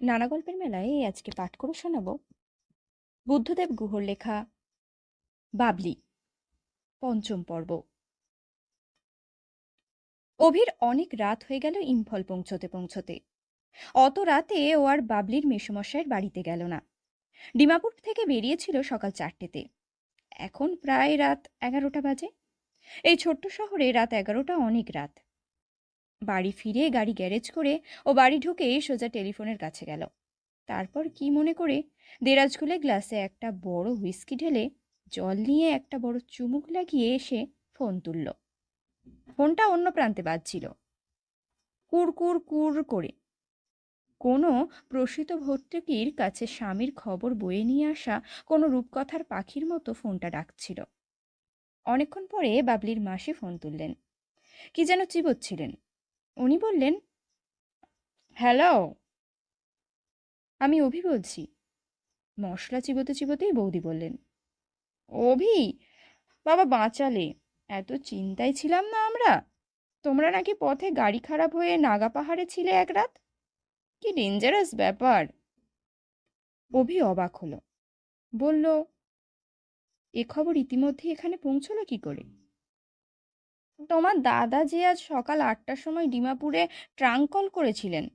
নানা গল্পের মেলায় আজকে পাঠ করে শোনাব। বুদ্ধদেব গুহর লেখা, বাবলি, পঞ্চম পর্ব। অভির অনেক রাত হয়ে গেল ইম্ফল পৌঁছতে পৌঁছতে। অত রাতে ও আর বাবলির মেসমশাইয়ের বাড়িতে গেল না। ডিমাপুর থেকে বেরিয়েছিল সকাল চারটেতে। এখন প্রায় রাত এগারোটা বাজে। এই ছোট্ট শহরে রাত এগারোটা অনেক রাত। বাড়ি ফিরে গাড়ি গ্যারেজ করে ও বাড়ি ঢুকে সোজা টেলিফোনের কাছে গেল। তারপর কি মনে করে? দেরাজ খুলে গ্লাসে একটা বড় হুইস্কি ঢেলে জল নিয়ে একটা বড় চুমুক লাগিয়ে এসে ফোন তুলল। ফোনটা অন্য প্রান্তে বাজছিল। কুর কুর কুর করে। কোনো প্রসিত ভর্তুকির কাছে স্বামীর খবর বয়ে নিয়ে আসা কোনো রূপকথার পাখির মতো ফোনটা ডাকছিল। অনেকক্ষণ পরে বাবলির মাসি ফোন তুললেন। কি যেন চিবোচ্ছিলেন। উনি বললেন হ্যালো আমি অভি বলছি। মশলা চিবোতে চিবোতেই বৌদি বললেন, অভি, বাবা বাঁচালে, এত চিন্তায় ছিলাম না আমরা। তোমরা নাকি পথে গাড়ি খারাপ হয়ে নাগা পাহাড়ে ছিলে এক রাত? কি ডেঞ্জারাস ব্যাপার? অভি অবাক হলো, বলল, এ খবর ইতিমধ্যে এখানে পৌঁছলো কি করে? তোমার দাদা যে আজ সকাল আটটার সময় ডিমাপুরে ট্রাঙ্ক কল করেছিলেন?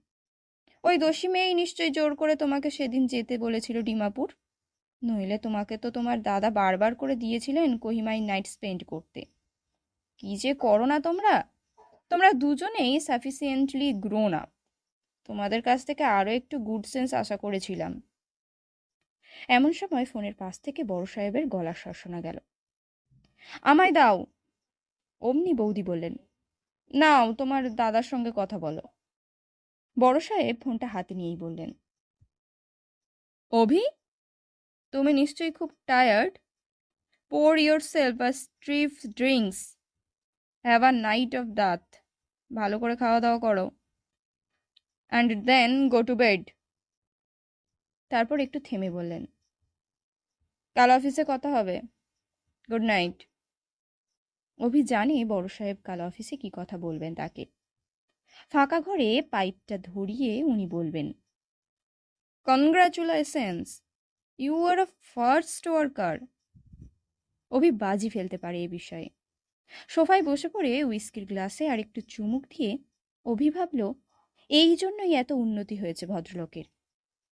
ওই দোষী মেয়েই নিশ্চয়ই জোর করে তোমাকে সেদিন যেতে বলেছিল ডিমাপুর। নইলে তোমাকে তো তোমার দাদা বারবার করে দিয়েছিলেন কোহিমাই নাইট স্পেন্ড করতে। কি যে করো না তোমরা? তোমরা দুজনেই সাফিসিয়েন্টলি গ্রোন আপ তোমাদের কাছ থেকে আরও একটু গুড সেন্স আশা করেছিলাম। এমন সময় ফোনের পাশ থেকে বড় সাহেবের গলার শোনা গেল। আমায় দাও। অমনি বৌদি বললেন, নাও, তোমার দাদার সঙ্গে কথা বলো। বড় সাহেব ফোনটা হাতে নিয়েই বললেন, অভি, তুমি নিশ্চয়ই খুব tired pour yourself a stiff drinks have a night of দাঁত ভালো করে খাওয়া দাওয়া করো। And then go to bed তারপর একটু থেমে বললেন, কাল অফিসে কথা হবে। গুড নাইট অভি জানে বড় সাহেব কাল অফিসে কি কথা বলবেন তাকে? ফাঁকা ঘরে পাইপটা ধরিয়ে উনি বলবেন congratulations you are a first worker. Abhi বাজি ফেলতে পারে এ বিষয়ে। সোফায় বসে পড়ে উইস্কির গ্লাসে আর একটু চুমুক দিয়ে অভি ভাবল, এই জন্যই এত উন্নতি হয়েছে ভদ্রলোকের।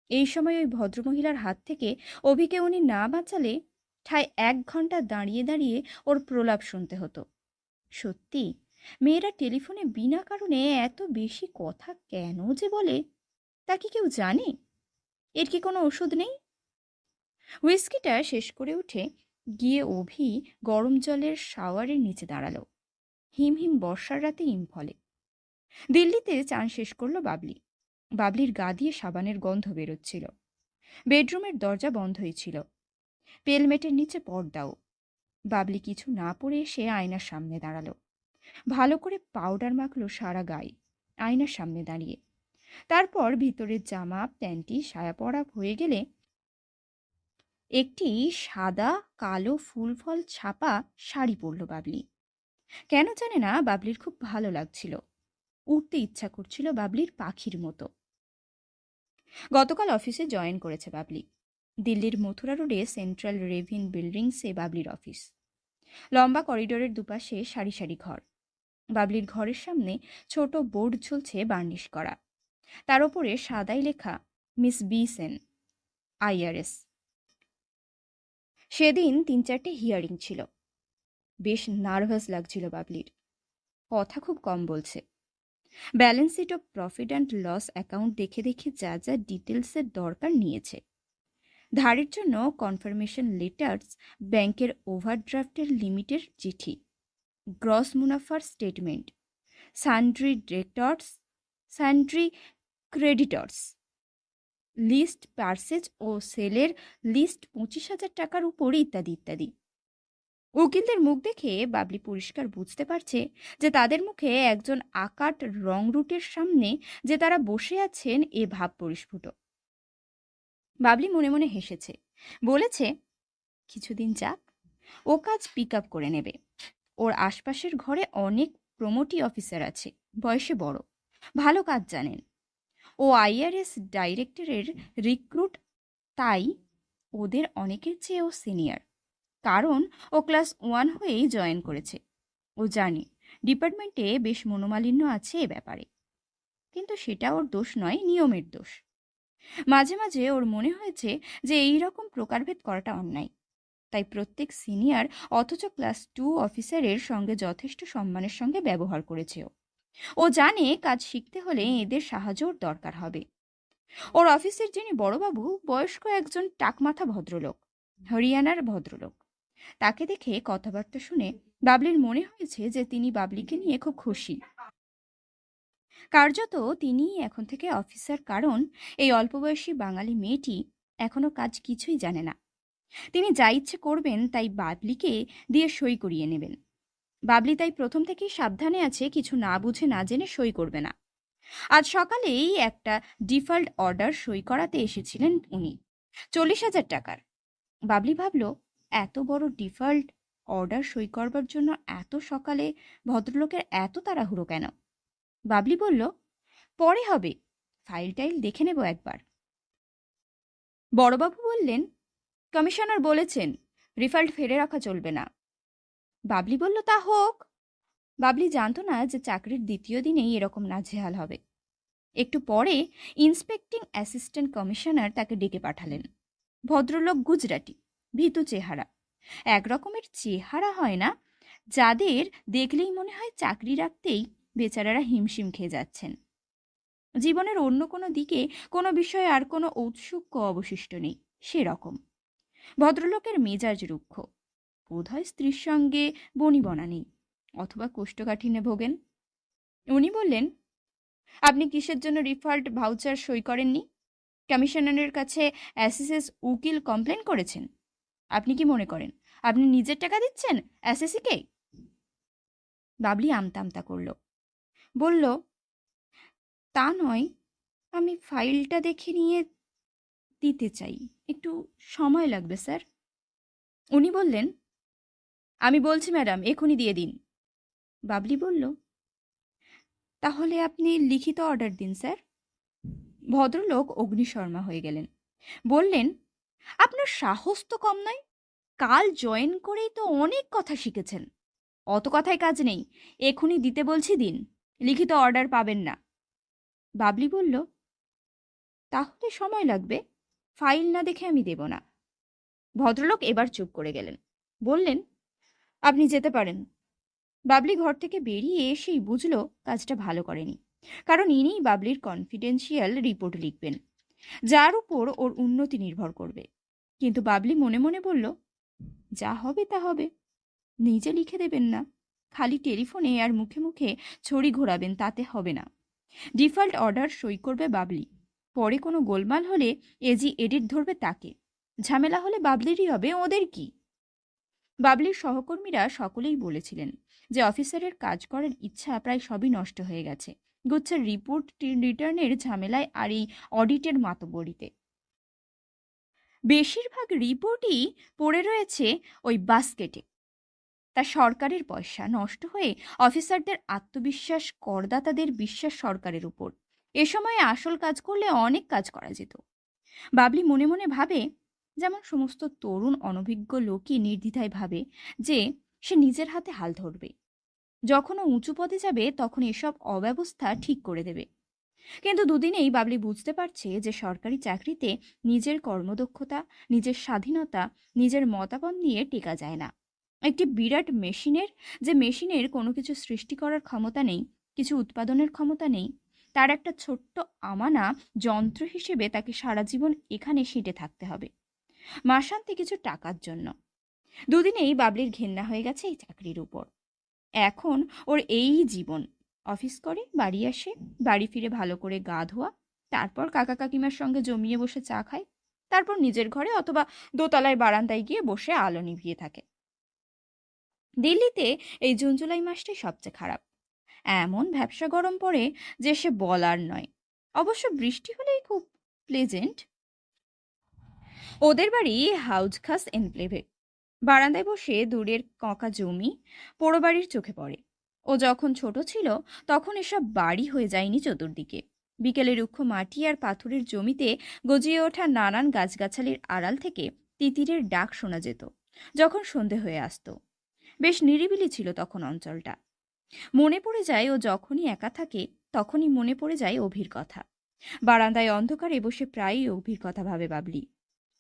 এই সময় ওই ভদ্রমহিলার হাত থেকে অভিকে উনি না বাঁচালে ঠায় এক ঘণ্টা দাঁড়িয়ে দাঁড়িয়ে ওর প্রলাপ শুনতে হতো। সত্যি? মেয়েরা টেলিফোনে বিনা কারণে এত বেশি কথা কেন যে বলে? তা কি কেউ জানে? এর কি কোনো ওষুধ নেই? হুইস্কিটা শেষ করে উঠে গিয়ে অভি গরম জলের শাওয়ারের নিচে দাঁড়াল। হিম হিম বর্ষার রাতে ইম্ফলে দিল্লিতে চান শেষ করল বাবলি। বাবলির গা দিয়ে সাবানের গন্ধ বেরোচ্ছিল। বেডরুমের দরজা বন্ধই ছিল। পেলমেটের নিচে পর্দাও বাবলি কিছু না পরে এসে আয়নার সামনে দাঁড়াল। ভালো করে পাউডার মাখলো সারা গায়ে আয়নার সামনে দাঁড়িয়ে। তারপর ভিতরের জামা, প্যান্টি, সায়া পরা হয়ে গেলে একটি সাদা, কালো ফুল ফল ছাপা শাড়ি পরল বাবলি। কেন জানে না বাবলির খুব ভালো লাগছিল। উঠতে ইচ্ছা করছিল বাবলির পাখির মতো। গতকাল অফিসে জয়েন করেছে বাবলি। দিল্লির মথুরা রোডে সেন্ট্রাল রেভিন বিল্ডিংসে বাবলির অফিস। লম্বা করিডোরের দুপাশে সারি সারি ঘর। বাবলির ঘরের সামনে ছোট বোর্ড ঝুলছে বার্নিশ করা। তার ওপরে সাদাই লেখা, মিস বি সেন আইআরএস সেদিন তিন চারটে হিয়ারিং ছিল। বেশ নার্ভাস লাগছিল বাবলির। কথা খুব কম বলছে। Balance sheet of profit and loss account দেখে দেখে যা যা ডিটেলসের দরকার নিয়েছে। ধারের জন্য কনফার্মেশন লেটার্স ব্যাংকের ওভারড্রাফটের লিমিটের চিঠি। গ্রস মুনাফার statement sundry debtors sundry creditors list purchase ও সেলের লিস্ট পঁচিশ হাজার টাকার উপর ইত্যাদি ইত্যাদি। উকিলদের মুখ দেখে বাবলি পরিষ্কার বুঝতে পারছে যে তাদের মুখে একজন আকাট রং রুটের সামনে যে তারা বসে আছেন এ ভাব পরিস্ফুট। বাবলি মনে মনে হেসেছে। বলেছে, কিছুদিন যাক, ও কাজ পিক আপ করে নেবে। ওর আশপাশের ঘরে অনেক প্রমোটি অফিসার আছে, বয়সে বড়। ভালো কাজ জানেন। ও আইআরএস ডাইরেক্টরের রিক্রুট তাই ওদের অনেকের চেয়েও সিনিয়র কারণ ও ক্লাস ওয়ান হয়েই জয়েন করেছে। ও জানে ডিপার্টমেন্টে বেশ মনোমালিন্য আছে এ ব্যাপারে। কিন্তু সেটা ওর দোষ নয়, নিয়মের দোষ। মাঝে মাঝে ওর মনে হয়েছে যে এই রকম প্রকারভেদ করাটা অন্যায়। তাই প্রত্যেক সিনিয়র অথচ ক্লাস টু অফিসারের সঙ্গে যথেষ্ট সম্মানের সঙ্গে ব্যবহার করেছে ও। জানে কাজ শিখতে হলে এদের সাহায্য দরকার হবে। ওর অফিসের যিনি বড়বাবু, বয়স্ক একজন টাকমাথা ভদ্রলোক, হরিয়ানার ভদ্রলোক। তাকে দেখে কথাবার্তা শুনে বাবলির মনে হয়েছে যে তিনি বাবলিকে নিয়ে খুব খুশি। কার্যত তিনিই এখন থেকে অফিসার, কারণ এই অল্পবয়সী বাঙালি মেয়েটি এখনও কাজ কিছুই জানে না। তিনি যা ইচ্ছে করবেন তাই বাবলিকে দিয়ে সই করিয়ে নেবেন। বাবলি তাই প্রথম থেকেই সাবধানে আছে, কিছু না বুঝে না জেনে সই করবে না। আজ সকালেই একটা ডিফল্ট অর্ডার সই করাতে এসেছিলেন উনি। চল্লিশ হাজার টাকার। বাবলি ভাবল, এত বড় ডিফল্ট অর্ডার সই করবার জন্য এত সকালে ভদ্রলোকের এত তাড়াহুড়ো কেন? বাবলি বলল, পরে হবে। ফাইল টাইল দেখে নেব একবার। বড়বাবু বললেন, কমিশনার বলেছেন রিফাল্ট ফেলে রাখা চলবে না। বাবলি বলল, তা হোক। বাবলি জানতো না যে চাকরির দ্বিতীয় দিনেই এরকম নাজেহাল হবে। একটু পরে ইন্সপেক্টিং অ্যাসিস্ট্যান্ট কমিশনার তাকে ডেকে পাঠালেন। ভদ্রলোক গুজরাটি, ভীতু চেহারা। একরকমের চেহারা হয় না, যাদের দেখলেই মনে হয় চাকরি রাখতেই বেচারারা হিমশিম খেয়ে যাচ্ছেন। জীবনের অন্য কোনো দিকে কোনো বিষয়ে আর কোনো ঔৎসুক্য অবশিষ্ট নেই, সেরকম। ভদ্রলোকের মেজাজ রুক্ষ। বোধহয় স্ত্রীর সঙ্গে বনিবনা নেই, অথবা কোষ্ঠকাঠিন্যে ভোগেন। উনি বললেন, আপনি কিসের জন্য রিফাল্ট ভাউচার সই করেননি? কমিশনারের কাছে অ্যাসিসেস উকিল কমপ্লেন করেছেন। আপনি কি মনে করেন, আপনি নিজের টাকা দিচ্ছেন অ্যাসেসিকে বাবলি আমতামতা করল। বলল, তা নয়, আমি ফাইলটা দেখে নিয়ে দিতে চাই। একটু সময় লাগবে, স্যার। উনি বললেন, আমি বলছি, ম্যাডাম, এখনই দিয়ে দিন। বাবলি বলল, তাহলে আপনি লিখিত অর্ডার দিন, স্যার। ভদ্রলোক অগ্নিশর্মা হয়ে গেলেন। বললেন, আপনার সাহস তো কম নয়, কাল জয়েন করেই তো অনেক কথা শিখেছেন। অত কথায় কাজ নেই, এখনই দিতে বলছি, দিন। লিখিত অর্ডার পাবেন না। বাবলি বলল, তাহলে সময় লাগবে, ফাইল না দেখে আমি দেব না। ভদ্রলোক এবার চুপ করে গেলেন। বললেন, আপনি যেতে পারেন। বাবলি ঘর থেকে বেরিয়ে এসেই বুঝল কাজটা ভালো করেনি, কারণ ইনিই বাবলির কনফিডেন্সিয়াল রিপোর্ট লিখবেন, যার উপর ওর উন্নতি নির্ভর করবে। কিন্তু বাবলি মনে মনে বলল, যা হবে তা হবে, নিজে লিখে দেবেন না। খালি টেলিফোনে আর মুখে মুখে ছড়ি ঘোরাবেন, তাতে হবে না। ডিফল্ট অর্ডার সই করবে বাবলি। পরে কোনো গোলমাল হলে এজি এডিট ধরবে তাকে। ঝামেলা হলে বাবলিরই হবে, ওদের কি? বাবলির সহকর্মীরা সকলেই বলেছিলেন যে অফিসারের কাজ করার ইচ্ছা প্রায় সবই নষ্ট হয়ে গেছে। গুচ্ছের রিপোর্ট রিটার্নের ঝামেলায় আর এই অডিটের মাতবরিতে বেশিরভাগ রিপোর্টই পড়ে রয়েছে ওই বাস্কেটে। তা সরকারের পয়সা নষ্ট হয়ে অফিসারদের আত্মবিশ্বাস, করদাতাদের বিশ্বাস সরকারের উপর। এ সময়ে আসল কাজ করলে অনেক কাজ করা যেত। বাবলি মনে মনে ভাবে, যেমন সমস্ত তরুণ অনভিজ্ঞ লোকই নির্দ্বিধায় ভাবে যে সে নিজের হাতে হাল ধরবে। যখন ও উঁচু পদে যাবে, তখন এসব অব্যবস্থা ঠিক করে দেবে। কিন্তু দুদিনেই বাবলি বুঝতে পারছে যে সরকারি চাকরিতে নিজের কর্মদক্ষতা, নিজের স্বাধীনতা, নিজের মতামত নিয়ে টেকা যায় না। একটি বিরাট মেশিনের, যে মেশিনের কোনো কিছু সৃষ্টি করার ক্ষমতা নেই, কিছু উৎপাদনের ক্ষমতা নেই, তার একটা ছোট্ট আমানা যন্ত্র হিসেবে তাকে সারা জীবন এখানে সিটে থাকতে হবে। মাসান্তে কিছু টাকার জন্য। দুদিনেই বাবলির ঘেন্না হয়ে গেছে এই চাকরির উপর। এখন ওর এই জীবন। অফিস করে, বাড়ি আসে, বাড়ি ফিরে ভালো করে গা ধোয়া, তারপর কাকা কাকিমার সঙ্গে জমিয়ে বসে চা খায়, তারপর নিজের ঘরে অথবা দোতলায় বারান্দায় গিয়ে বসে আলো নিভিয়ে থাকে। দিল্লিতে এই জুন, জুলাই মাসটাই সবচেয়ে খারাপ। এমন ভ্যাবসা গরম পড়ে যে সে বলার নয়। অবশ্য বৃষ্টি হলেই খুব প্লেজেন্ট ওদের বাড়ি হাউজ খাস এনক্লেভে। বারান্দায় বসে দূরের কঁকা জমি পোড়ো বাড়ির চোখে পড়ে। ও যখন ছোট ছিল, তখন এসব বাড়ি হয়ে যায়নি চতুর্দিকে। বিকেলে রুক্ষ মাটি আর পাথরের জমিতে গজিয়ে ওঠা নানান গাছগাছালির আড়াল থেকে তিতিরের ডাক শোনা যেত, যখন সন্ধে হয়ে আসত। বেশ নিরিবিলি ছিল তখন অঞ্চলটা। মনে পড়ে যায় ও যখনই একা থাকে, তখনই মনে পড়ে যায় অভির কথা। বারান্দায় অন্ধকারে বসে প্রায়ই অভির কথা ভাবে বাবলি।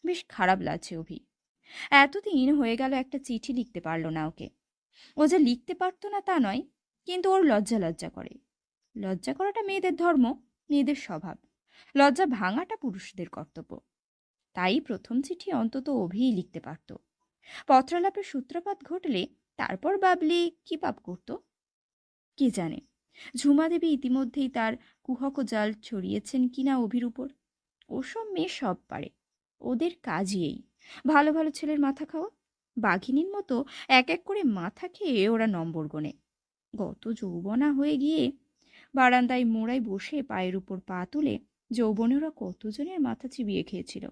বেশ খারাপ লাগছে অভি। এতদিন হয়ে গেল একটা চিঠি লিখতে পারল না ওকে। ও যে লিখতে পারতো না তা নয়, কিন্তু ওর লজ্জা লজ্জা করে। লজ্জা করাটা মেয়েদের ধর্ম, মেয়েদের স্বভাব। লজ্জা ভাঙাটা পুরুষদের কর্তব্য। তাই প্রথম চিঠি অন্তত অভিই লিখতে পারত। পত্রালাপের সূত্রপাত ঘটলে তারপর বাবলি কি পাপ করত? কে জানে? ঝুমা দেবী ইতিমধ্যেই তার কুহক জাল ছড়িয়েছেন কিনা অভির উপর? ওসব মেয়ে সব পারে, ওদের কাজই এই। ভালো ভালো ছেলের মাথা খাওয়া, বাঘিনীর মতো এক এক করে মাথা খেয়ে ওরা নম্বর গোনে। গত যৌবনা হয়ে গিয়ে বারান্দায় মোড়ায় বসে পায়ের উপর পা তুলে যৌবনে ওরা কতজনের মাথা চিবিয়ে খেয়েছিল?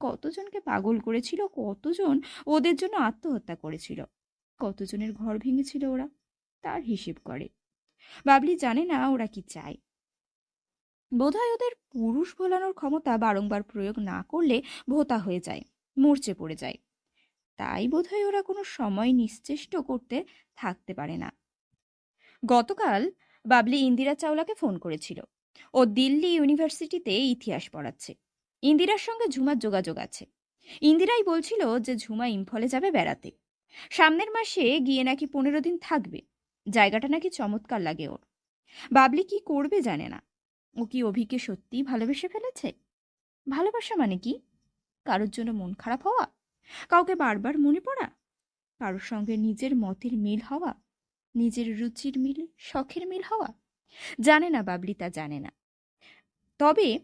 কতজনকে পাগল করেছিল? কতজন ওদের জন্য আত্মহত্যা করেছিল? কতজনের ঘর ভেঙেছিল ওরা, তার হিসেব করে। বাবলি জানে না ওরা কি চায়। বোধহয় ওদের পুরুষ ভোলানোর ক্ষমতা বারংবার প্রয়োগ না করলে ভোতা হয়ে যায়, মরচে পড়ে যায়। তাই বোধহয় ওরা কোনো সময় নিশ্চেষ্ট করতে থাকতে পারে না। গতকাল বাবলি ইন্দিরা চাওলাকে ফোন করেছিল। ও দিল্লি ইউনিভার্সিটিতে ইতিহাস পড়াচ্ছে। ইন্দিরার সঙ্গে ঝুমার যোগাযোগ আছে। ইন্দিরাই বলছিল যে ঝুমা ইম্ফলে যাবে বেড়াতে। সামনের মাসে গিয়ে নাকি পনেরো দিন থাকবে। জায়গাটা নাকি চমৎকার লাগে ওর। বাবলি কি করবে জানে না। ও কি অভিকে সত্যিই ভালোবেসে ফেলেছে? ভালোবাসা মানে কি? কারোর জন্য মন খারাপ হওয়া? কাউকে বারবার মনে পড়া? কারোর সঙ্গে নিজের মতের মিল হওয়া? নিজের রুচির মিল, শখের মিল হওয়া? জানে না বাবলি তা জানে না। তবে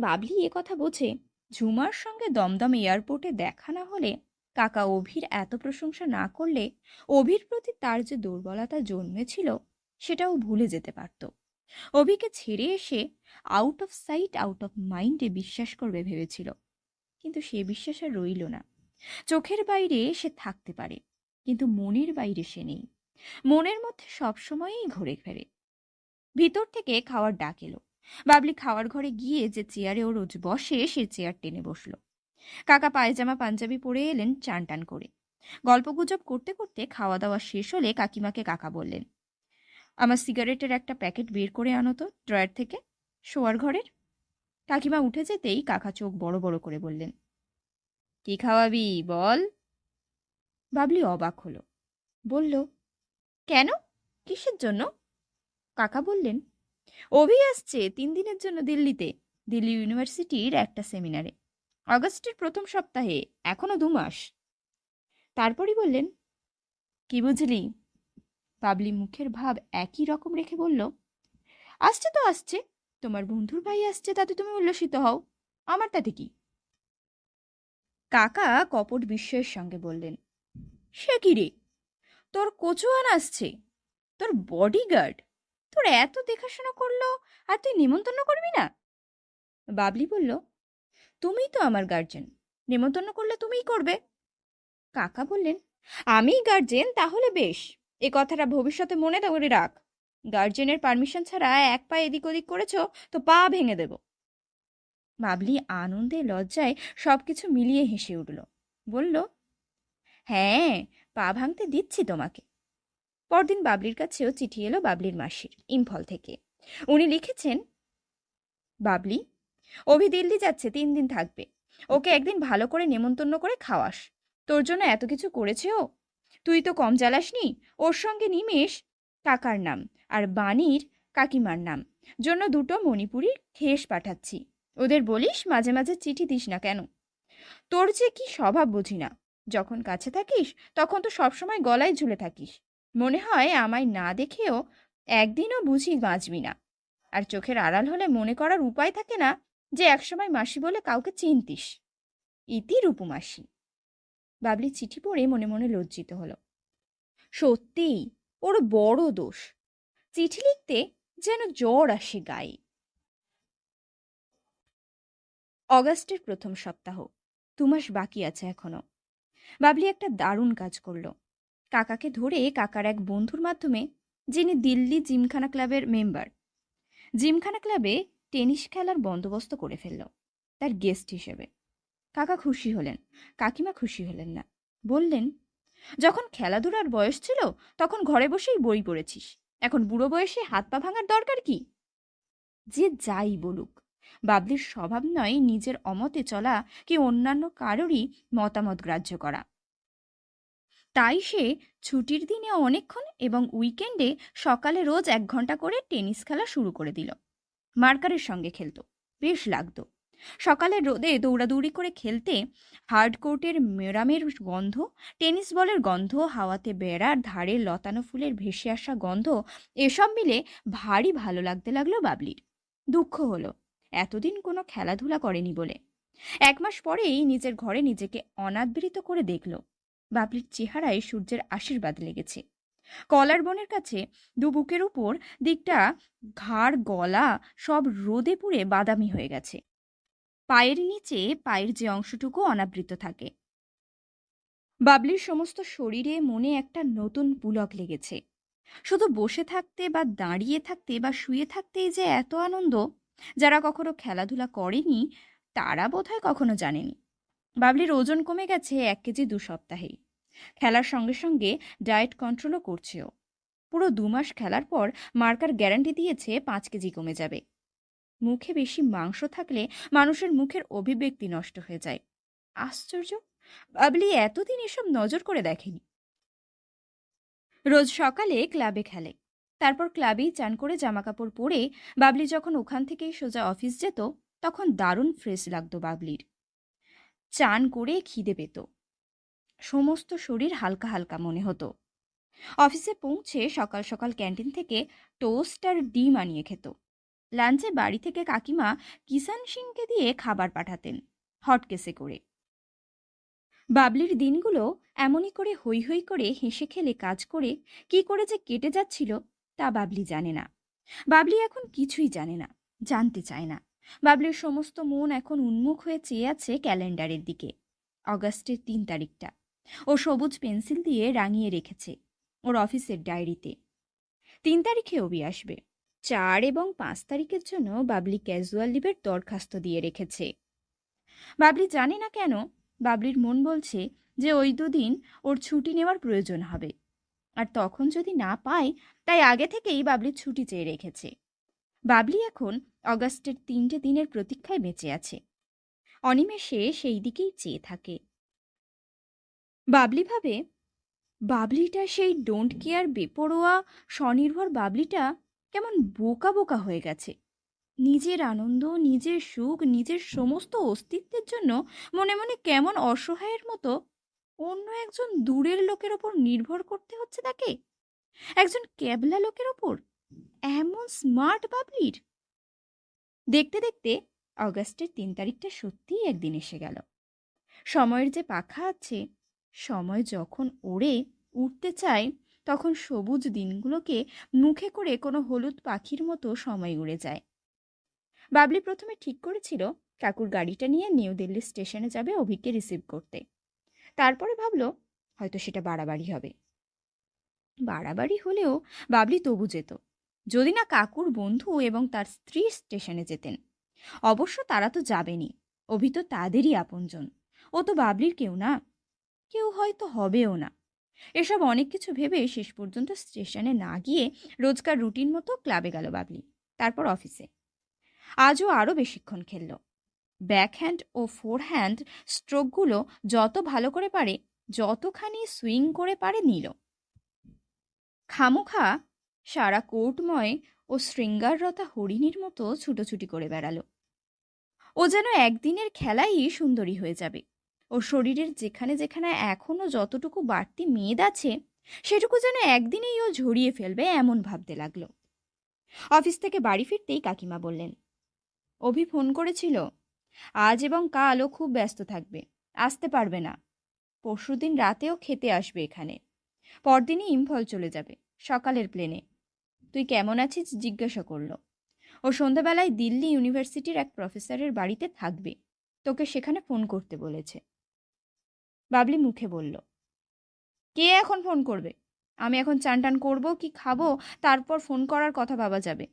বাবলি এ কথা বোঝে, ঝুমার সঙ্গে দমদম এয়ারপোর্টে দেখা না হলে কাকা অভির এত প্রশংসা না করলে অভির প্রতি তার যে দুর্বলতা জন্মেছিল, সেটাও ভুলে যেতে পারত। অভিকে ছেড়ে এসে out of sight out of মাইন্ডে বিশ্বাস করবে ভেবেছিল। কিন্তু সে বিশ্বাস আর রইল না। চোখের বাইরে সে থাকতে পারে, কিন্তু মনের বাইরে সে নেই। মনের মধ্যে সবসময়ই ঘুরে ফেরে ভিতর থেকে খাওয়ার ডাক এলো। বাবলি খাওয়ার ঘরে গিয়ে যে চেয়ারে ও রোজ বসে, সে চেয়ার টেনে বসল। কাকা পায়জামা, পাঞ্জাবি পরে এলেন চান টান করে। গল্পগুজব করতে করতে খাওয়া দাওয়া শেষ হলে কাকিমাকে কাকা বললেন, আমার সিগারেটের একটা প্যাকেট বের করে আনো তো, ড্রয়ার থেকে, শোয়ার ঘরের। কাকিমা উঠে যেতেই কাকা চোখ বড় বড় করে বললেন, কি খাওয়াবি, বল? বাবলি অবাক হলো, বলল, কেন? কিসের জন্য? কাকা বললেন, অভি আসছে তিন দিনের জন্য দিল্লিতে। দিল্লি ইউনিভার্সিটির একটা সেমিনারে। আগস্টের প্রথম সপ্তাহে, এখনও দু মাস। তারপরই বললেন, কি বুঝলি? পাবলি মুখের ভাব একই রকম রেখে বলল, আসছে তো আসছে। তোমার বন্ধুর ভাই আসছে, তাতে তুমি উল্লসিত হও। আমার তাতে কি? কাকা কপট বিস্ময়ের সঙ্গে বললেন, সে কি রে? তোর কচুয়ান আসছে। তোর বডিগার্ড। তোর এত দেখাশোনা করল আর তুই নিমন্ত্রণ করবি না? বাবলি বলল তুমিই তো আমার গার্জেন নেমন্তন্ন করলে তুমিই করবে। কাকা বললেন, আমিই গার্জেন তাহলে বেশ। এ কথাটা ভবিষ্যতে মনে ধরে রাখ। গার্জেনের পারমিশন ছাড়া এক পা এদিক ওদিক করেছ, তো পা ভেঙে দেব। বাবলি আনন্দে লজ্জায় সব কিছু মিলিয়ে হেসে উঠল। বলল হ্যাঁ পা ভাঙতে দিচ্ছি তোমাকে। পরদিন বাবলির কাছেও চিঠি এলো বাবলির মাসির, ইম্ফল থেকে। উনি লিখেছেন, বাবলি অভি দিল্লি যাচ্ছে তিন দিন থাকবে। ওকে একদিন ভালো করে নেমন্তন্ন করে খাওয়াস। তোর জন্য এত কিছু করেছে ও? তুই তো কম জ্বালাসনি। ওর সঙ্গে নিমেষ কাকার নাম আর বাণীর কাকিমার নাম। জন্য দুটো মণিপুরি খেস পাঠাচ্ছি। ওদের বলিস মাঝে মাঝে চিঠি দিস না কেন? তোর যে কি স্বভাব বুঝি না। যখন কাছে থাকিস তখন তো সবসময় গলায় ঝুলে থাকিস। মনে হয় আমায় না দেখেও একদিনও বুঝি বাঁচবি না। আর চোখের আড়াল হলে মনে করার উপায় থাকে না যে একসময় মাসি বলে কাউকে চিনতিস। ইতি রূপুমাসি। বাবলি চিঠি পড়ে মনে মনে লজ্জিত হলো। সত্যিই ওর বড় দোষ। চিঠি লিখতে যেন জ্বর আসে গায়ে। অগাস্টের প্রথম সপ্তাহ। দু মাস বাকি আছে এখনও। বাবলি একটা দারুণ কাজ করল। কাকাকে ধরে কাকার এক বন্ধুর মাধ্যমে, যিনি দিল্লি জিমখানা ক্লাবের মেম্বার। জিমখানা ক্লাবে টেনিস খেলার বন্দোবস্ত করে ফেলল তার গেস্ট হিসেবে। কাকা খুশি হলেন, কাকিমা খুশি হলেন না। বললেন, যখন খেলাধুলার বয়স ছিল, তখন ঘরে বসেই বই পড়েছিস। এখন বুড়ো বয়সে হাত পা ভাঙার দরকার কি? যে যাই বলুক, বাবলির স্বভাব নয় নিজের অমতে চলা কি অন্যান্য কারোরই মতামত গ্রাহ্য করা। তাই সে ছুটির দিনে অনেকক্ষণ এবং উইকেন্ডে সকালে রোজ এক ঘণ্টা করে টেনিস খেলা শুরু করে দিল। মার্কারের সঙ্গে খেলতো। বেশ লাগতো। সকালের রোদে দৌড়াদৌড়ি করে খেলতে হার্ড কোর্টের মেরামের গন্ধ, টেনিস বলের গন্ধ, হাওয়াতে বেড়ার ধারে লতানো ফুলের ভেসে আসা গন্ধ, এসব মিলে ভারী ভালো লাগতে লাগল বাবলির। দুঃখ হলো, এতদিন কোনো খেলাধুলা করেনি বলে। এক মাস পরেই নিজের ঘরে নিজেকে অনাদৃত করে দেখল। বাবলির চেহারায় সূর্যের আশীর্বাদ লেগেছে। কলার বনের কাছে দু বুকের উপর দিকটা ঘাড়, গলা সব রোদে পুড়ে বাদামি হয়ে গেছে। পায়ের নিচে পায়ের যে অংশটুকু অনাবৃত থাকে। বাবলির সমস্ত শরীরে মনে একটা নতুন পুলক লেগেছে। শুধু বসে থাকতে বা দাঁড়িয়ে থাকতে বা শুয়ে থাকতেই যে এত আনন্দ, যারা কখনো খেলাধুলা করেনি, তারা বোধহয় কখনো জানেনি। বাবলির ওজন কমে গেছে এক কেজি দু সপ্তাহেই। খেলার সঙ্গে সঙ্গে ডায়েট কন্ট্রোলও করছেও। পুরো দু মাস খেলার পর মার্কার গ্যারান্টি দিয়েছে পাঁচ কেজি কমে যাবে। মুখে বেশি মাংস থাকলে মানুষের মুখের অভিব্যক্তি নষ্ট হয়ে যায়। আশ্চর্য! বাবলি এতদিন এসব নজর করে দেখেনি। রোজ সকালে ক্লাবে খেলে। তারপর ক্লাবেই চান করে জামাকাপড় পরে বাবলি যখন ওখান থেকেই সোজা অফিস যেত, তখন দারুণ ফ্রেশ লাগতো বাবলির। চান করে খিদে পেত। সমস্ত শরীর হালকা হালকা মনে হতো। অফিসে পৌঁছে সকাল সকাল ক্যান্টিন থেকে টোস্ট আর ডিম আনিয়ে খেত। লাঞ্চে বাড়ি থেকে কাকিমা কিষান সিংকে দিয়ে খাবার পাঠাতেন, হটকেসে করে। বাবলির দিনগুলো এমনই করে হৈ হৈ করে হেসে খেলে কাজ করে কি করে যে কেটে যাচ্ছিল তা বাবলি জানে না। বাবলি এখন কিছুই জানে না, জানতে চায় না। বাবলির সমস্ত মন এখন উন্মুখ হয়ে চেয়ে আছে ক্যালেন্ডারের দিকে, অগাস্টের তিন তারিখটা। ও সবুজ পেন্সিল দিয়ে রাঙিয়ে রেখেছে ওর অফিসের ডায়েরিতে। তিন তারিখে অবি আসবে। চার এবং পাঁচ তারিখের জন্য বাবলি ক্যাজুয়াল লিভের দরখাস্ত দিয়ে রেখেছে। বাবলি জানে না কেন বাবলির মন বলছে যে ওই দুদিন ওর ছুটি নেওয়ার প্রয়োজন হবে। আর তখন যদি না পায়, তাই আগে থেকেই বাবলির ছুটি চেয়ে রেখেছে। বাবলি এখন অগাস্টের তিনটে দিনের প্রতীক্ষায় বেঁচে আছে। অনিমেষে সেই দিকেই চেয়ে থাকে। বাবলি ভাবে, বাবলিটা সেই ডোন্ট কেয়ার বেপরোয়া, স্বনির্ভর বাবলিটা কেমন বোকা বোকা হয়ে গেছে। নিজের আনন্দ, নিজের সুখ, নিজের সমস্ত অস্তিত্বের জন্য মনে মনে কেমন অসহায়ের মতো অন্য একজন দূরের লোকের ওপর নির্ভর করতে হচ্ছে তাকে? একজন ক্যাবলা লোকের ওপর? এমন স্মার্ট বাবলির? দেখতে দেখতে অগাস্টের তিন তারিখটা সত্যিই একদিন এসে গেল। সময়ের যে পাখা আছে সময় যখন ওড়ে উঠতে চায়, তখন সবুজ দিনগুলোকে মুখে করে কোনো হলুদ পাখির মতো সময় উড়ে যায়। বাবলি প্রথমে ঠিক করেছিল কাকুর গাড়িটা নিয়ে নিউ দিল্লি স্টেশনে যাবে অভিককে রিসিভ করতে। তারপরে ভাবলো, হয়তো সেটা বাড়াবাড়ি হবে। বাড়াবাড়ি হলেও বাবলি তবু যেত, যদি না কাকুর বন্ধু এবং তার স্ত্রী স্টেশনে যেতেন। অবশ্য তারা তো যাবেনি, অভি তো তাদেরই আপনজন। ও তো বাবলির কেউ না। কেউ হয়তো হবেও না। এসব অনেক কিছু ভেবে শেষ পর্যন্ত স্টেশনে না গিয়ে রোজকার রুটিন মতো ক্লাবে গেল বাবলি, তারপর অফিসে। আজও আরও বেশিক্ষণ খেলল। ব্যাকহ্যান্ড ও ফোরহ্যান্ড স্ট্রোকগুলো যত ভালো করে পারে, যতখানি সুইং করে পারে নিল। খামোখা, সারা কোর্টময় ও শৃঙ্গাররতা হরিণীর মতো ছুটোছুটি করে বেড়ালো। ও যেন একদিনের খেলাই সুন্দরী হয়ে যাবে। ও শরীরের যেখানে যেখানে এখনও যতটুকু বাড়তি মেদ আছে, সেটুকু যেন একদিনেই ও ঝরিয়ে ফেলবে এমন ভাবতে লাগল। অফিস থেকে বাড়ি ফিরতেই কাকিমা বললেন, অভি ফোন করেছিল, আজ এবং কাল ও খুব ব্যস্ত থাকবে, আসতে পারবে না। পরশুদিন রাতেও খেতে আসবে এখানে। পরদিনই ইম্ফল চলে যাবে, সকালের প্লেনে তুই কেমন আছিস? জিজ্ঞাসা করল। ও সন্ধ্যাবেলায় দিল্লি ইউনিভার্সিটির এক প্রফেসরের বাড়িতে থাকবে, তোকে সেখানে ফোন করতে বলেছে। বাবলি মুখে বলল, কে এখন ফোন করবে? আমি এখন চান টান করব, কি খাব? তারপর ফোন করার কথা ভাবা যাবে।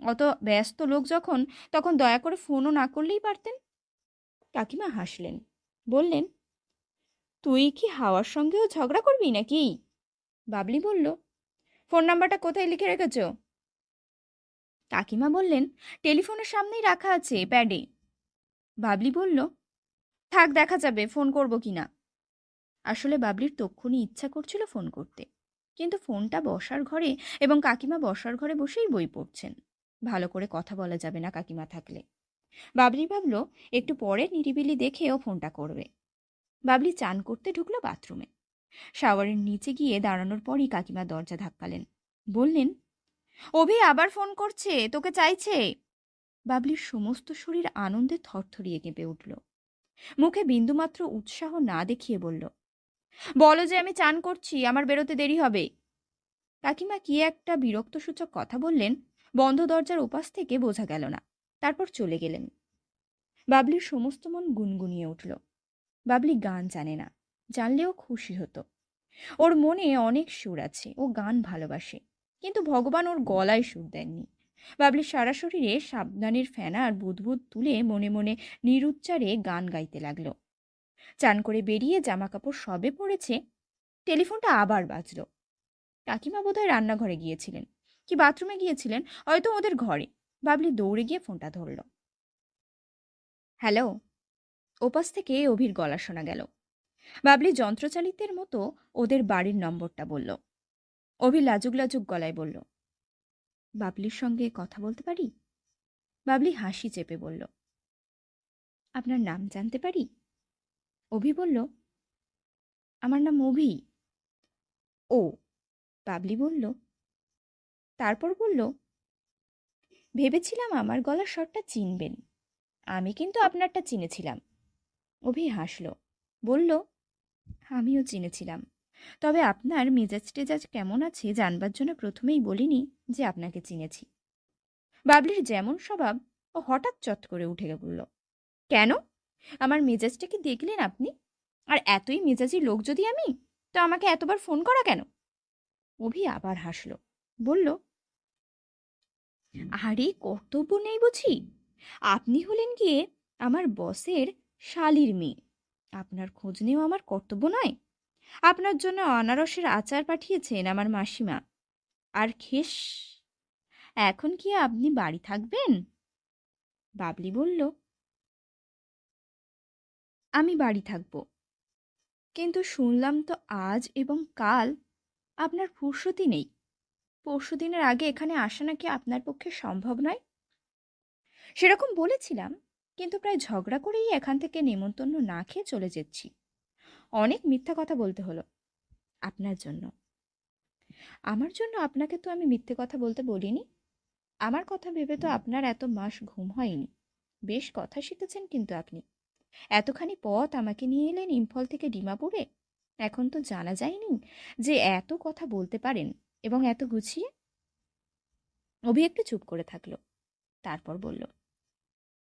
অত ব্যস্ত লোক যখন, তখন দয়া করে ফোনও না করলেই পারতেন? কাকিমা হাসলেন, বললেন, তুই কি হাওয়ার সঙ্গেও ঝগড়া করবি নাকি? বাবলি বলল, ফোন নাম্বারটা কোথায় লিখে রেখেছ? কাকিমা বললেন, টেলিফোনের সামনেই রাখা আছে প্যাডে। বাবলি বলল, থাক, দেখা যাবে, ফোন করব কি না আসলে বাবলির তক্ষুনি ইচ্ছা করছিল ফোন করতে। কিন্তু ফোনটা বসার ঘরে এবং কাকিমা বসার ঘরে বসেই বই পড়ছেন। ভালো করে কথা বলা যাবে না কাকিমা থাকলে। বাবলি ভাবল, একটু পরে নিরিবিলি দেখেও ফোনটা করবে। বাবলি চান করতে ঢুকলো বাথরুমে। শাওয়ারের নিচে গিয়ে দাঁড়ানোর পরই কাকিমা দরজা ধাক্কালেন। বললেন, অভি আবার ফোন করছে, তোকে চাইছে? বাবলির সমস্ত শরীর আনন্দে থরথরিয়ে কেঁপে উঠল। মুখে বিন্দুমাত্র উৎসাহ না দেখিয়ে বলল বলো যে আমি চান করছি, আমার বেরোতে দেরি হবে। কাকিমা কি একটা বিরক্তসূচক কথা বললেন, বন্ধ দরজার ওপাশ থেকে বোঝা গেল না। তারপর চলে গেলেন। বাবলির সমস্ত মন গুনগুনিয়ে উঠল। বাবলি গান জানে না, জানলেও খুশি হতো। ওর মনে অনেক সুর আছে, ও গান ভালোবাসে, কিন্তু ভগবান ওর গলায় সুর দেননি। বাবলি সারা শরীরে সাবধানের ফেনা আর বুদবুদ তুলে মনে মনে নিরুচ্চারে গান গাইতে লাগল। চান করে বেরিয়ে জামাকাপড় সবে পড়েছে টেলিফোনটা আবার বাজলো। কাকিমা বোধহয় রান্নাঘরে গিয়েছিলেন। কি বাথরুমে গিয়েছিলেন? হয়তো ওদের ঘরে। বাবলি দৌড়ে গিয়ে ফোনটা ধরল। হ্যালো? ওপাশ থেকে অভির গলা শোনা গেল। বাবলি যন্ত্রচালিতের মতো ওদের বাড়ির নম্বরটা বলল। অভি লাজুক লাজুক গলায় বলল, বাবলির সঙ্গে কথা বলতে পারি? বাবলি হাসি চেপে বলল, আপনার নাম জানতে পারি? অভি বলল, আমার নাম অভি। ও। বাবলি বলল, তারপর বলল, ভেবেছিলাম আমার গলার স্বরটা চিনবেন। আমি কিন্তু আপনারটা চিনেছিলাম। অভি হাসল, বলল, আমিও চিনেছিলাম। তবে আপনার মেজাজ টেজাজ কেমন আছে জানবার জন্য প্রথমেই বলিনি যে আপনাকে চিনেছি। বাবলির যেমন স্বভাব ও হঠাৎ চট করে উঠে বলল কেন? আমার মেজাজটা কি দেখলেন আপনি? আর এতই মেজাজি লোক যদি আমি, তো আমাকে এতবার ফোন করা কেন? অভি আবার হাসল, বলল, আরে, কর্তব্য নেই বুঝি? আপনি হলেন গিয়ে আমার বসের শালির মেয়ে। আপনার খোঁজ নেওয়া আমার কর্তব্য নয়। আপনার জন্য আনারসের আচার পাঠিয়েছেন আমার মাসিমা। আর খেস, এখন কি আপনি বাড়ি থাকবেন? বাবলি বলল আমি বাড়ি থাকব। কিন্তু শুনলাম তো আজ এবং কাল আপনার ফুরসতি নেই। পরশু দিনের আগে এখানে আসা নাকি আপনার পক্ষে সম্ভব নয়? সেরকম বলেছিলাম, কিন্তু প্রায় ঝগড়া করেই এখান থেকে নেমন্তন্ন না খেয়ে চলে যাচ্ছি। অনেক মিথ্যা কথা বলতে হলো আপনার জন্য। আমার জন্য আপনাকে তো আমি মিথ্যে কথা বলতে বলিনি। আমার কথা ভেবে তো আপনার এত মাস ঘুম হয়নি। বেশ কথা শিখেছেন কিন্তু আপনি। এতখানি পথ আমাকে নিয়ে এলেন ইম্ফল থেকে ডিমাপুরে? এখন তো জানা যায়নি যে এত কথা বলতে পারেন এবং এত গুছিয়ে? অভি একটু চুপ করে থাকল, তারপর বলল,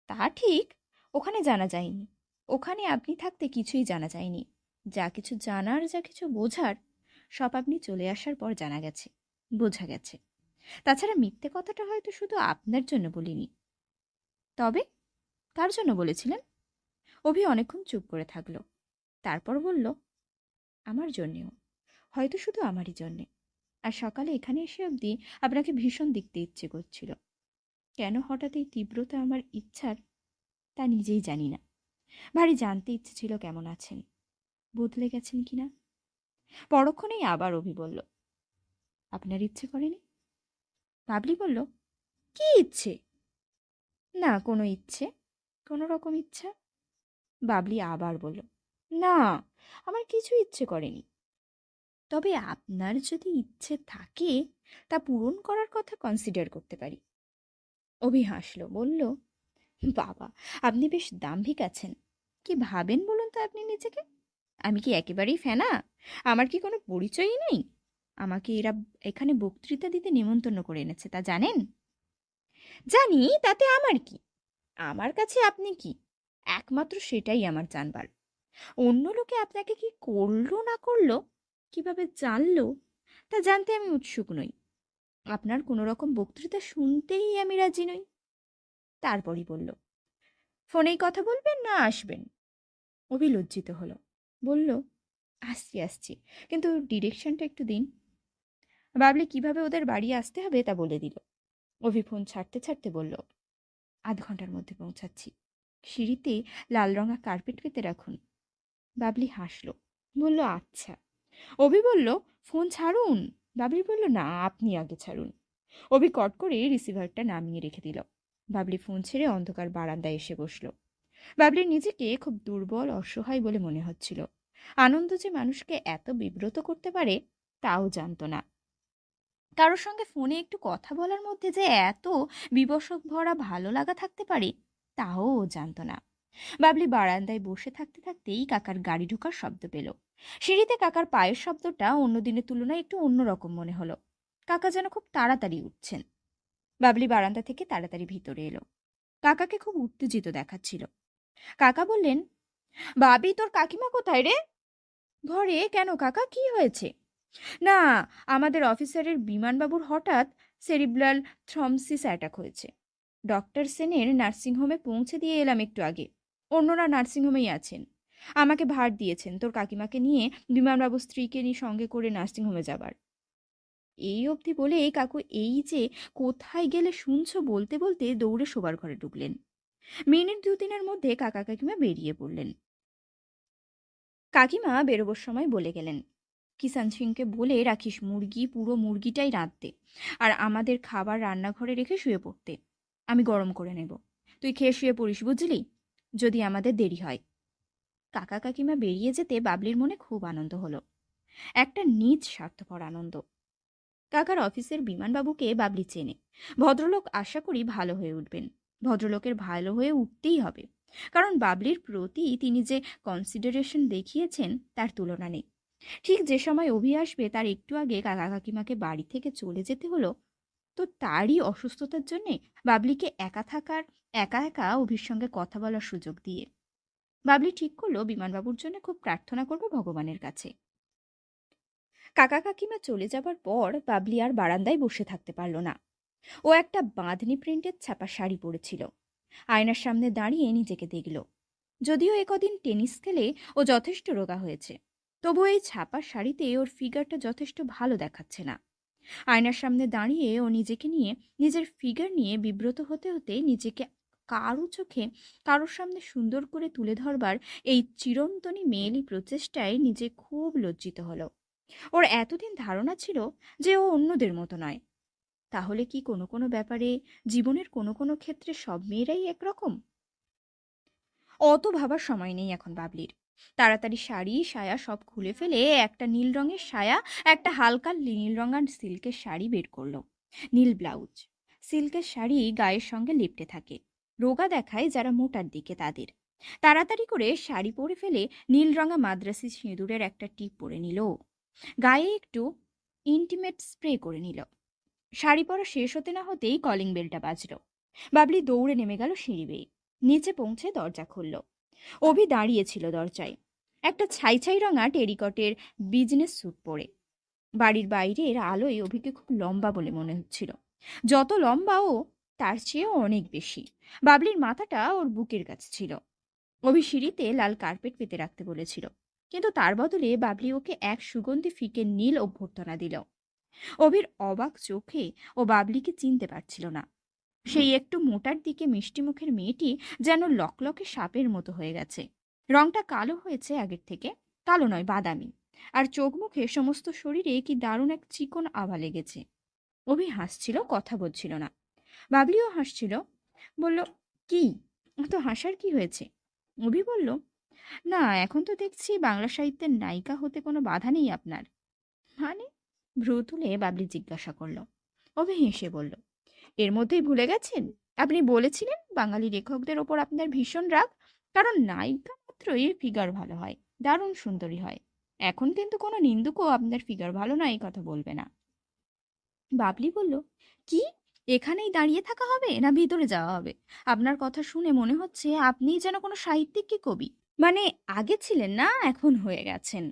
তা ঠিক, ওখানে জানা যায়নি। ওখানে আপনি থাকতে কিছুই জানা যায়নি। যা কিছু জানার, যা কিছু বোঝার, সব আপনি চলে আসার পর জানা গেছে, বোঝা গেছে। তাছাড়া মিথ্যে কথাটা হয়তো শুধু আপনার জন্য বলিনি। তবে কার জন্য বলেছিলেন? অভি অনেকক্ষণ চুপ করে থাকল। তারপর বলল, আমার জন্যেও। হয়তো শুধু আমারই জন্যে। আর সকালে এখানে এসে অবধি আপনাকে ভীষণ দেখতে ইচ্ছে করছিল। কেন হঠাৎ এই তীব্রতা আমার ইচ্ছার, তা নিজেই জানি না। ভারী জানতে ইচ্ছে ছিল কেমন আছেন? বদলে গেছেন কি না? পরক্ষণেই আবার অভি বলল, আপনার ইচ্ছে করেনি? বাবলি বলল, কি ইচ্ছে? না, কোনো ইচ্ছে। কোনো রকম ইচ্ছা? বাবলি আবার বলল, না, আমার কিছু ইচ্ছে করেনি। তবে আপনার যদি ইচ্ছে থাকে, তা পূরণ করার কথা কনসিডার করতে পারি। অভি হাসল, বলল, বাবা, আপনি বেশ দাম্ভিক আছেন। কি ভাবেন বলুন তো আপনি নিজেকে? আমি কি একেবারেই ফেনা? আমার কি কোনো পরিচয়ই নেই? আমাকে এরা এখানে বক্তৃতা দিতে নিমন্ত্রণ করে এনেছে, তা জানেন? জানি, তাতে আমার কি? আমার কাছে আপনি কি? একমাত্র সেটাই আমার জানবার। অন্য লোকে আপনাকে কি করল না করল? কীভাবে জানলো? তা জানতে আমি উৎসুক নই। আপনার কোনো রকম বক্তৃতা শুনতেই আমি রাজি নই। তারপরই বলল ফোনেই কথা বলবেন না আসবেন? অভি লজ্জিত হলো। বলল, আসছি আসছি। কিন্তু ডিরেকশনটা একটু দিন। বাবলি কীভাবে ওদের বাড়ি আসতে হবে তা বলে দিল। অভি ফোন ছাড়তে ছাড়তে বলল, আধ ঘণ্টার মধ্যে পৌঁছাচ্ছি। সিঁড়িতে লাল রঙা কার্পেট পেতে রাখুন। বাবলি হাসল, বলল আচ্ছা। অভি বলল, ফোন ছাড়ুন? বাবলি বলল, না, আপনি আগে ছাড়ুন। অভি কট করে রিসিভারটা নামিয়ে রেখে দিল। বাবলি ফোন ছেড়ে অন্ধকার বারান্দায় এসে বসল। বাবলির নিজেকে খুব দুর্বল, অসহায় বলে মনে হচ্ছিল। আনন্দ যে মানুষকে এত বিব্রত করতে পারে, তাও জানত না। কারোর সঙ্গে ফোনে একটু কথা বলার মধ্যে যে এত বিবশক ভরা ভালো লাগা থাকতে পারে তাও ও জানতো না। বাবলি বারান্দায় বসে থাকতে থাকতেই কাকার গাড়ি ঢোকার শব্দ পেল। সিঁড়িতে কাকার পায়ের শব্দটা অন্য দিনের তুলনায় একটু অন্যরকম মনে হলো। কাকা যেন খুব তাড়াতাড়ি উঠছেন। বাবলি বারান্দা থেকে তাড়াতাড়ি ভিতরে এলো। কাকাকে খুব উত্তেজিত দেখাচ্ছিল। কাকা বললেন, বাবি, তোর কাকিমা কোথায় রে? ঘরে? কেন কাকা? কি হয়েছে? না, আমাদের অফিসারের বিমানবাবুর হঠাৎ সেরিব্রাল থ্রমসিস অ্যাটাক হয়েছে। ডক্টর সেনের নার্সিংহোমে পৌঁছে দিয়ে এলাম একটু আগে। অন্যরা নার্সিংহোমেই আছেন। আমাকে ভার দিয়েছেন তোর কাকিমাকে নিয়ে বিমানবাবুর স্ত্রীকে নিয়ে সঙ্গে করে নার্সিংহোমে যাবার। এই অবধি বলে কাকু, এই যে কোথায় গেলে শুনছো? বলতে বলতে দৌড়ে শোবার ঘরে ঢুকলেন। মিনিট দু তিনের মধ্যে কাকা কাকিমা বেরিয়ে পড়লেন। কাকিমা বেরোবার সময় বলে গেলেন কিষান সিংকে বলে রাখিস মুরগি, পুরো মুরগিটাই রাঁধতে। আর আমাদের খাবার রান্নাঘরে রেখে শুয়ে পড়তে। আমি গরম করে নেব। তুই খেয়ে শুয়ে পড়িস, বুঝলি? যদি আমাদের দেরি হয়। কাকা কাকিমা বেরিয়ে যেতে বাবলির মনে খুব আনন্দ হলো। একটা নিজ স্বার্থপর আনন্দ। কাকার অফিসের বিমানবাবুকে বাবলি চেনে। ভদ্রলোক আশা করি ভালো হয়ে উঠবেন। ভদ্রলোকের ভালো হয়ে উঠতেই হবে। কারণ বাবলির প্রতি তিনি যে কনসিডারেশন দেখিয়েছেন, তার তুলনা নেই। ঠিক যে সময় অভি আসবে, তার একটু আগে কাকা কাকিমাকে বাড়ি থেকে চলে যেতে হলো তো তারই অসুস্থতার জন্যে বাবলিকে একা থাকার, একা একা অভির সঙ্গে কথা বলার সুযোগ দিয়ে। বাবলি ঠিক করল বিমানবাবুর জন্য খুব প্রার্থনা করবে ভগবানের কাছে। কাকা কাকিমা চলে যাবার পর বাবলি আর বারান্দায় বসে থাকতে পারল না। ও একটা বাঁধনি প্রিন্টের ছাপা শাড়ি পরেছিল। আয়নার সামনে দাঁড়িয়ে নিজেকে দেখল। যদিও একদিন টেনিস খেলে ও যথেষ্ট রোগা হয়েছে তবু এই ছাপা শাড়িতে ওর ফিগারটা যথেষ্ট ভালো দেখাচ্ছে না। আয়নার সামনে দাঁড়িয়ে ও নিজেকে নিয়ে, নিজের ফিগার নিয়ে বিব্রত হতে হতে নিজেকে কারও চোখে কারোর সামনে সুন্দর করে তুলে ধরবার এই চিরন্তনী মেয়েলি প্রচেষ্টায় নিজে খুব লজ্জিত হলো। ওর এতদিন ধারণা ছিল যে ও অন্যদের মতো নয়। তাহলে কি কোনো কোনো ব্যাপারে, জীবনের কোনো কোনো ক্ষেত্রে সব মেয়েরাই একরকম? অত ভাবার সময় নেই এখন বাবলির। তাড়াতাড়ি শাড়ি, সায়া সব খুলে ফেলে একটা নীল রঙের সায়া, একটা হালকা নীল রঙার সিল্কের শাড়ি বের করল। নীল ব্লাউজ। সিল্কের শাড়ি গায়ের সঙ্গে লিপটে থাকে। রোগা দেখায় যারা মোটার দিকে তাদের। তাড়াতাড়ি করে শাড়ি পরে ফেলে নীল রঙা মাদ্রাসি সিঁদুরের একটা টিপ পরে নিল। গায়ে একটু ইন্টিমেট স্প্রে করে নিল। শাড়ি পরা শেষ হতে না হতেই কলিং বেলটা বাজলো। বাবলি দৌড়ে নেমে গেল সিঁড়ি বেয়ে। নিচে পৌঁছে দরজা খুলল। অভি দাঁড়িয়েছিল দরজায়। একটা ছাই ছাই রঙা টেরিকটের বিজনেস স্যুট পরে। বাড়ির বাইরের আলোয় অভিকে খুব লম্বা বলে মনে হচ্ছিল। যত লম্বা ও, তার চেয়েও অনেক বেশি। বাবলির মাথাটা ওর বুকের কাছে ছিল। অভি সিঁড়িতে লাল কার্পেট পেতে রাখতে বলেছিল। কিন্তু তার বদলে বাবলি ওকে এক সুগন্ধি ফিকে নীল অভ্যর্থনা দিল। অভির অবাক চোখে ও বাবলিকে চিনতে পারছিল না। সেই একটু মোটার দিকে মিষ্টি মুখের মেয়েটি যেন লকলকে সাপের মতো হয়ে গেছে। রংটা কালো হয়েছে আগের থেকে, কালো নয়, বাদামি। আর চোখ মুখে সমস্ত শরীরে কি দারুণ এক চিকন আভা লেগেছে। অভি হাসছিল, কথা বলছিল না। বাবলিও হাসছিল, বলল, কি? অত হাসার কি হয়েছে? অভি বলল, না, এখন তো দেখছি বাংলা সাহিত্যের নায়িকা হতে কোনো বাধা নেই আপনার। মানে? ভ্রু তুলে বাবলি জিজ্ঞাসা করল। অভি হেসে বলল এর মধ্যেই ভুলে গেছেন? আপনি বলেছিলেন বাঙালি লেখকদের ওপর আপনার ভীষণ রাগ, কারণ নায়িকা মাত্রই ফিগার ভালো হয়, দারুণ সুন্দরী হয়। এখন কিন্তু কোনো নিন্দুকও আপনার ফিগার ভালো না এই কথা বলবে না। বাবলি বলল, কি? এখানেই দাঁড়িয়ে থাকা হবে না ভিতরে যাওয়া হবে? আপনার কথা শুনে মনে হচ্ছে আপনি যেন কোনো সাহিত্যিক কি কবি? মানে আগে ছিলেন না, এখন হয়ে গেছেন।